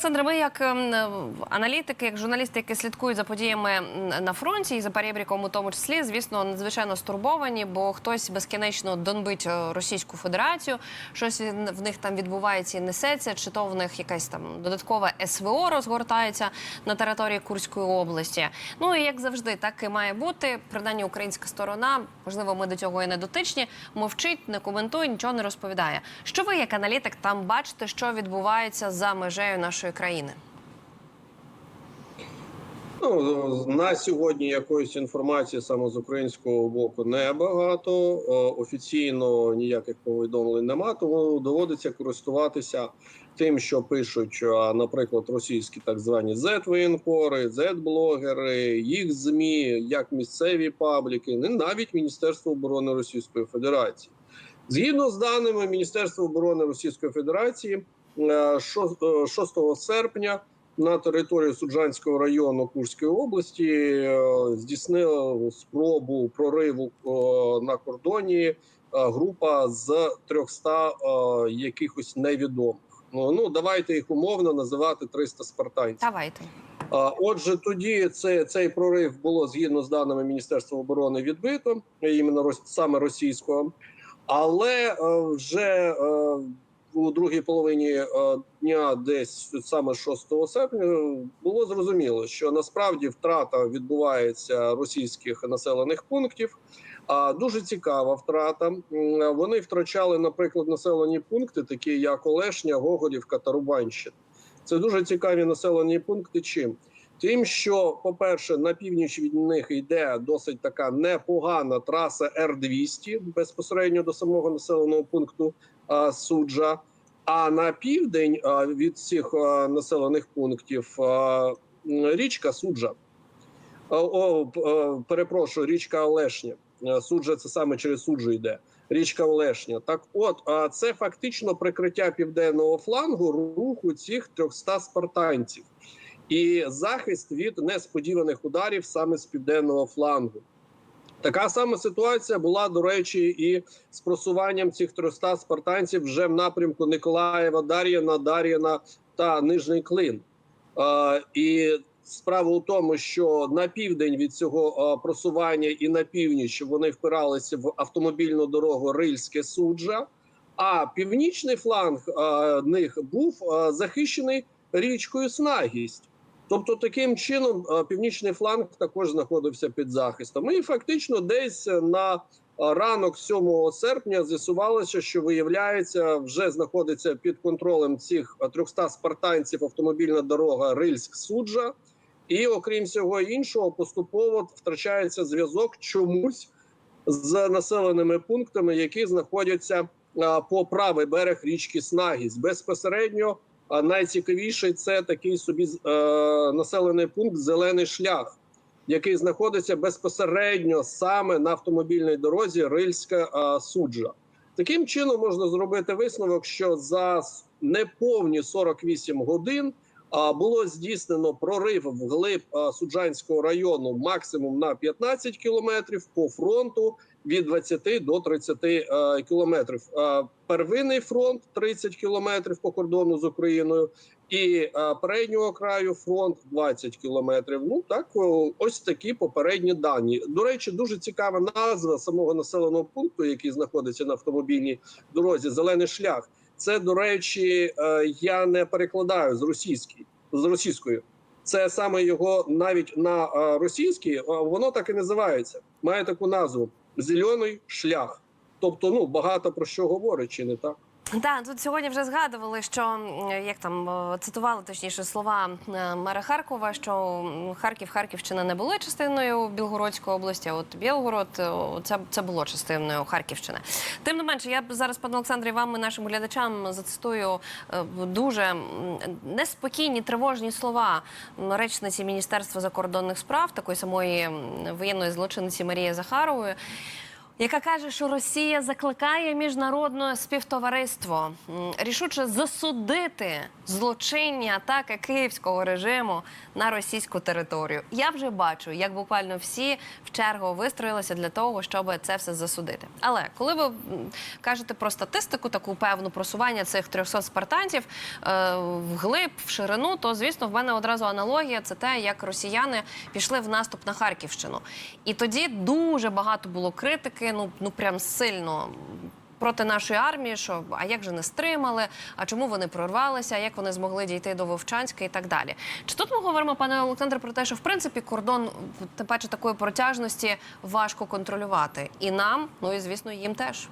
Олександре, ми як ем, е, аналітики, як журналісти, які слідкують за подіями на фронті і за перебріком у тому числі, звісно, надзвичайно стурбовані, бо хтось безкінечно донбить е, Російську Федерацію. Щось в них там відбувається і несеться, чи то в них якась там додаткова СВО розгортається на території Курської області. Ну і як завжди, так і має бути. Принаймні, українська сторона, можливо, ми до цього і не дотичні, мовчить, не коментує, нічого не розповідає. Що ви, як аналітик, там бачите, що відбувається за межею нашої країни? Ну, на сьогодні якоїсь інформації саме з українського боку небагато. Е, Офіційно ніяких повідомлень нема, тому доводиться користуватися тим, що пишуть, наприклад, російські так звані Z-воєнкори, Z-блогери, їх змі, як місцеві пабліки, навіть Міністерство оборони Російської Федерації. Згідно з даними Міністерства оборони Російської Федерації, е, е, 6 серпня на території Суджанського району Курської області е, здійснила спробу прориву е, на кордоні е, група з 300 е, якихось невідомих. Ну, ну давайте їх умовно називати 300 спартанців. Давайте. Отже, тоді це, цей прорив було згідно з даними Міністерства оборони відбито, іменно саме російського. Але е, вже е, у другій половині е, дня, десь саме 6 серпня, було зрозуміло, що насправді втрата відбувається російських населених пунктів. А дуже цікава втрата. Вони втрачали, наприклад, населені пункти, такі як Олешня, Гоголівка та Рубанщина. Це дуже цікаві населені пункти. Чим? Тим, що, по-перше, на північ від них йде досить така непогана траса Р-200 безпосередньо до самого населеного пункту а, суджа. А на південь а, від цих а, населених пунктів а, річка Суджа. О, о, е, перепрошую, річка Олешня. Е, Суджа це саме через суджу йде. Річка Олешня. Так, от а це фактично прикриття південного флангу руху цих 300 спартанців і захист від несподіваних ударів саме з південного флангу. Така сама ситуація була, до речі, і з просуванням цих 300 спартанців вже в напрямку Николаєва, Дар'яна, Дар'яна та Нижній Клин. Е, і справа у тому, що на південь від цього е, просування і на північ вони впиралися в автомобільну дорогу Рильське суджа. А північний фланг е, них був е, захищений річкою Снагість. Тобто, таким чином е, північний фланг також знаходився під захистом. І фактично, десь на е, ранок 7 серпня з'ясувалося, що виявляється, вже знаходиться під контролем цих е, 300 спартанців автомобільна дорога Рильськ-Суджа. І окрім всього іншого, поступово втрачається зв'язок чомусь з населеними пунктами, які знаходяться по правий берег річки Снагість. Безпосередньо а, найцікавіший це такий собі е, населений пункт Зелений шлях, який знаходиться безпосередньо саме на автомобільній дорозі Рильська а, суджа. Таким чином можна зробити висновок, що за неповні 48 годин а, було здійснено прорив вглиб а, Суджанського району максимум на 15 кілометрів по фронту від 20 до 30 е, кілометрів. Е, Первинний фронт 30 кілометрів по кордону з Україною, і е, переднього краю фронт 20 кілометрів. Ну так ось такі попередні дані. До речі, дуже цікава назва самого населеного пункту, який знаходиться на автомобільній дорозі. Зелений шлях. Це до речі, я не перекладаю з російської з російської. Це саме його навіть на російській, воно так і називається. Має таку назву Зелений шлях. Тобто, ну багато про що говорить, чи не так? Так, тут сьогодні вже згадували, що як там цитували точніше слова мера Харкова, що Харків, Харківщина не були частиною Білгородської області. а От Білгород це, це було частиною Харківщини. Тим не менше, я зараз, пане Олександрі, вам і нашим глядачам зацитую е, дуже неспокійні, тривожні слова речниці Міністерства закордонних справ, такої самої воєнної злочинниці Марії Захарової яка каже, що Росія закликає міжнародне співтовариство рішуче засудити злочинні атаки київського режиму на російську територію. Я вже бачу, як буквально всі в чергу вистроїлися для того, щоб це все засудити. Але коли ви кажете про статистику, таку певну просування цих 300 спартанців е, вглиб, в ширину, то звісно, в мене одразу аналогія це те, як росіяни пішли в наступ на Харківщину. І тоді дуже багато було критики, ну ну прям сильно. Проти нашої армії, що а як же не стримали, а чому вони прорвалися, а як вони змогли дійти до Вовчанська і так далі. Чи тут ми говоримо, пане Олександре, про те, що в принципі кордон, тим паче такої протяжності, важко контролювати і нам, ну і звісно, їм теж.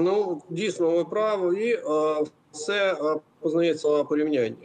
Ну, дійсно, ви праві, е, все е, познається порівняння.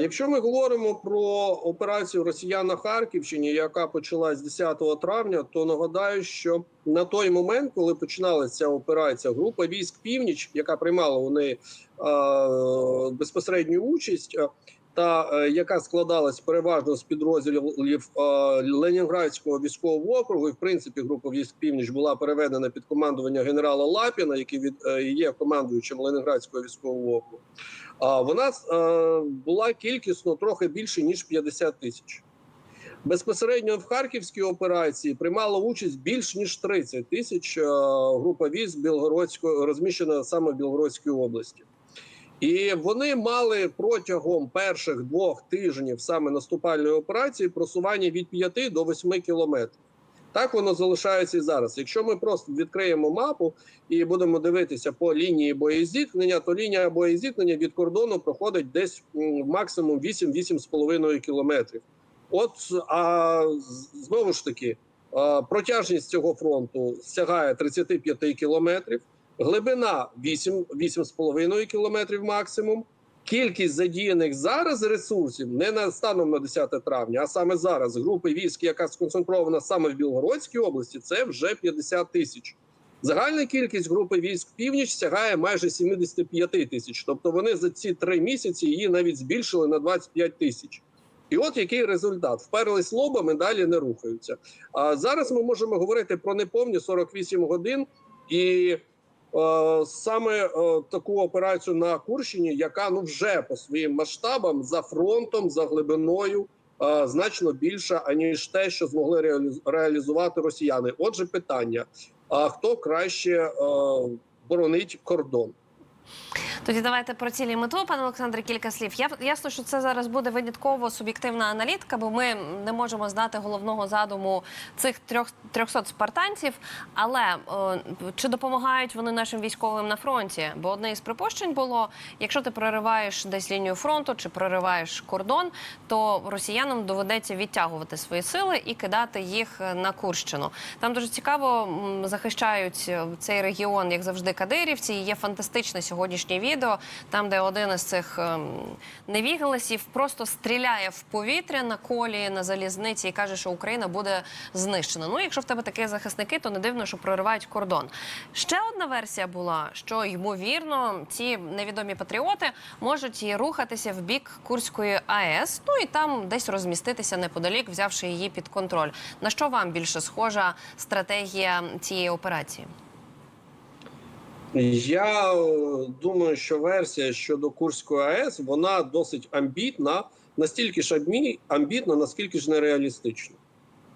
Якщо ми говоримо про операцію Росіян на Харківщині, яка почалась 10 травня, то нагадаю, що на той момент, коли починалася ця операція, група військ Північ, яка приймала у неї безпосередню участь, та е, яка складалась переважно з підрозділів е, Ленінградського військового округу, і в принципі група військ Північ була переведена під командування генерала Лапіна, який від е, є командуючим Ленінградського військового округу. А вона була кількісно трохи більше ніж 50 тисяч. Безпосередньо в харківській операції приймало участь більш ніж 30 тисяч. Група військ Білгородського розміщена саме в Білгородській області. І вони мали протягом перших двох тижнів саме наступальної операції просування від 5 до 8 кілометрів. Так воно залишається і зараз. Якщо ми просто відкриємо мапу і будемо дивитися по лінії боєзіткнення, то лінія боєзіткнення від кордону проходить десь максимум 8-8,5 кілометрів. От а знову ж таки, протяжність цього фронту сягає 35 кілометрів. Глибина 8, 8,5 кілометрів максимум. Кількість задіяних зараз ресурсів не на станом на 10 травня, а саме зараз групи військ, яка сконцентрована саме в Білгородській області, це вже 50 тисяч. Загальна кількість групи військ північ сягає майже 75 тисяч. Тобто вони за ці три місяці її навіть збільшили на 25 тисяч. І от який результат: вперлись лобами, далі не рухаються. А зараз ми можемо говорити про неповні 48 годин і. Е, саме е, таку операцію на Курщині, яка ну вже по своїм масштабам за фронтом, за глибиною е, значно більша аніж те, що змогли реалізувати росіяни. Отже, питання: а хто краще боронить кордон? Тоді давайте про цілі мету, пане Олександре, кілька слів. Я ясно, що це зараз буде винятково суб'єктивна аналітика, бо ми не можемо знати головного задуму цих трьох 300 спартанців. Але е, чи допомагають вони нашим військовим на фронті? Бо одне із припущень було: якщо ти прориваєш десь лінію фронту чи прориваєш кордон, то росіянам доведеться відтягувати свої сили і кидати їх на Курщину. Там дуже цікаво захищають е, цей регіон, як завжди, кадирівці. І Є фантастичне сьогоднішнє відео, там, де один із цих ем, невігласів просто стріляє в повітря на колії на залізниці і каже, що Україна буде знищена. Ну, якщо в тебе такі захисники, то не дивно, що проривають кордон. Ще одна версія була, що ймовірно ці невідомі патріоти можуть рухатися в бік Курської АЕС, ну і там десь розміститися неподалік, взявши її під контроль. На що вам більше схожа стратегія цієї операції? Я е, думаю, що версія щодо Курської АЕС вона досить амбітна, настільки ж амбі- амбітна, наскільки ж нереалістична.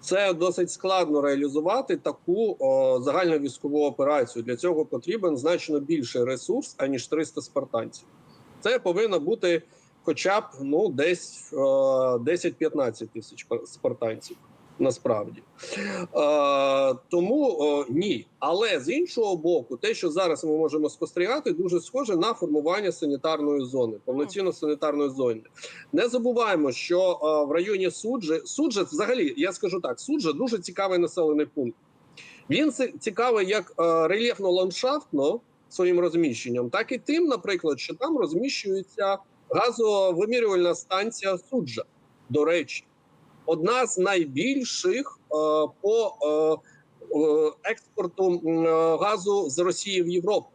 Це досить складно реалізувати таку о, загальну операцію. Для цього потрібен значно більший ресурс, аніж 300 спартанців. Це повинно бути хоча б ну, десь е, 10-15 тисяч спартанців. Насправді е, тому е, ні. Але з іншого боку, те, що зараз ми можемо спостерігати, дуже схоже на формування санітарної зони, повноцінно санітарної зони. Не забуваємо, що е, в районі суджі суджа, взагалі, я скажу так, суджа дуже цікавий населений пункт. Він ці- цікавий як е, рельєфно-ландшафтно своїм розміщенням, так і тим, наприклад, що там розміщується газовимірювальна станція суджа. До речі, одна з найбільших е, по е, е, експорту газу з Росії в Європу.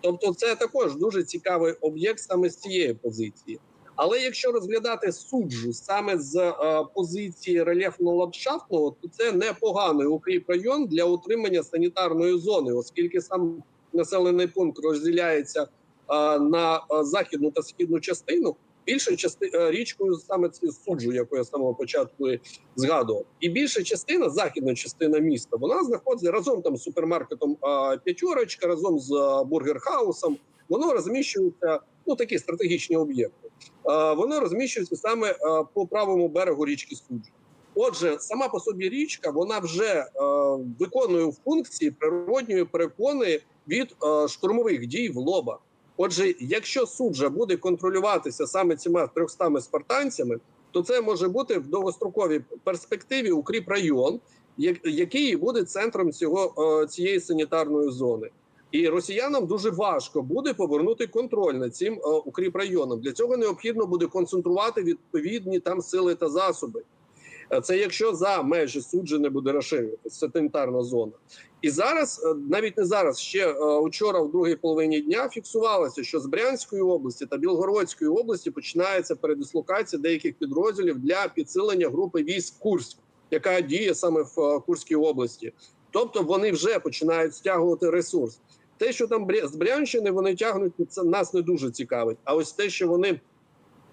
Тобто, це також дуже цікавий об'єкт саме з цієї позиції. Але якщо розглядати суджу саме з позиції рельєфно-ландшафтного, то це непоганий укріп район для утримання санітарної зони, оскільки сам населений пункт розділяється на західну та східну частину. Більша частина річкою саме цю суджу, яку я самого початку згадував, і більша частина, західна частина міста, вона знаходиться разом там з супермаркетом е, П'ятьорочка, разом з е, бургерхаусом. Воно розміщується ну такі стратегічні об'єкти. Е, Воно розміщується саме е, по правому берегу річки Суджа. Отже, сама по собі річка вона вже е, виконує функції природньої перепони від е, штурмових дій в лоба. Отже, якщо суджа буде контролюватися саме цими 300 спартанцями, то це може бути в довгостроковій перспективі укріп район, який буде центром цього е, цієї санітарної зони. І росіянам дуже важко буде повернути контроль над цим е, укріп районом. Для цього необхідно буде концентрувати відповідні там сили та засоби. Е, Це якщо за межі суджі не буде розширюватися санітарна зона. І зараз, е, навіть не зараз, ще е, учора, в другій половині дня, фіксувалося, що з Брянської області та Білгородської області починається передислокація деяких підрозділів для підсилення групи військ Курськ, яка діє саме в е, Курській області. Тобто вони вже починають стягувати ресурс. Те, що там з Брянщини вони тягнуть, це нас не дуже цікавить. А ось те, що вони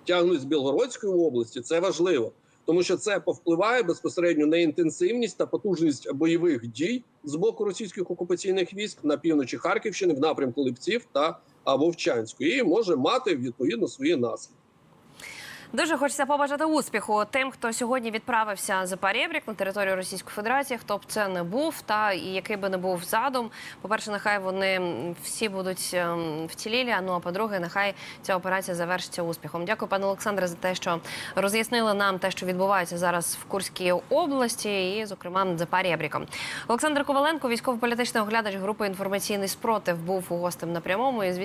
тягнуть з Білгородської області, це важливо, тому що це повпливає безпосередньо на інтенсивність та потужність бойових дій з боку російських окупаційних військ на півночі Харківщини в напрямку Липців та Вовчанської, і може мати відповідно свої наслідки. Дуже хочеться побажати успіху тим, хто сьогодні відправився за Парєбрік на територію Російської Федерації, хто б це не був, та і який би не був задум. По-перше, нехай вони всі будуть ем, вцілілі. Ну а по-друге, нехай ця операція завершиться успіхом. Дякую, пане Олександре, за те, що роз'яснили нам те, що відбувається зараз в Курській області, і, зокрема, за Парєбріком. Олександр Коваленко, військово-політичний оглядач групи інформаційний спротив, був у гостем на прямому. І звісно.